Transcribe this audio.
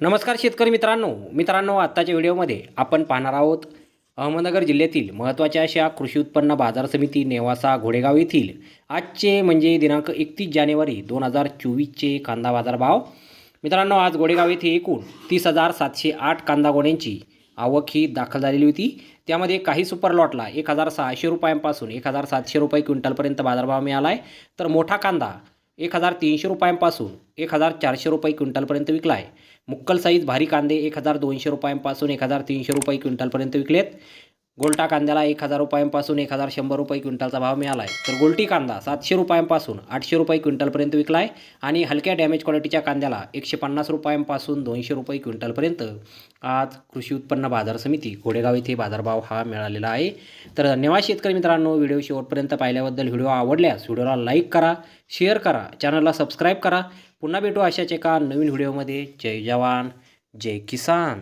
नमस्कार शेतकरी मित्रांनो. मित्रांनो आत्ताच्या व्हिडिओमध्ये आपण पाहणार आहोत अहमदनगर जिल्ह्यातील महत्त्वाच्या अशा कृषी उत्पन्न बाजार समिती नेवासा घोडेगाव येथील आजचे म्हणजे दिनांक एकतीस जानेवारी दोन हजार चोवीसचे कांदा बाजार भाव मित्रांनो आज घोडेगाव येथे एकूण तीस हजार सातशे आठ कांदा गोण्यांची आवक ही दाखल झालेली होती. त्यामध्ये काही सुपर लॉटला एक हजार सहाशे रुपयांपासून एक हजार सातशे रुपये क्विंटलपर्यंत बाजारभाव मिळाला आहे तर मोठा कांदा एक हजार तीनशे रुपयांपासून एक हजार चारशे रुपये क्विंटलपर्यंत विकला आहे. मुक्कल साईज भारी कांदे एक हजार दोनशे रुपयांपासून एक हजार तीनशे रुपये क्विंटलपर्यंत विकलेत. गोलटा कांद्याला एक हजार रुपयांपासून एक हजार शंभर रुपये क्विंटलचा भाव मिळाला आहे तर गोलटी कांदा सातशे रुपयांपासून आठशे रुपये क्विंटलपर्यंत विकला आहे आणि हलक्या डॅमेज क्वालिटीच्या कांद्याला एकशे पन्नास रुपयांपासून दोनशे रुपये क्विंटलपर्यंत. आज कृषी उत्पन्न बाजार समिती घोडेगाव येथे बाजारभाव हा मिळालेला आहे. तर धन्यवाद शेतकरी मित्रांनो व्हिडिओ शेवटपर्यंत पाहिल्याबद्दल व्हिडिओ आवडल्यास व्हिडिओला लाईक करा शेअर करा चॅनलला सबस्क्राईब करा. पुन्हा भेटू अशाच एका नवीन व्हिडिओमध्ये. जय जवान जय किसान.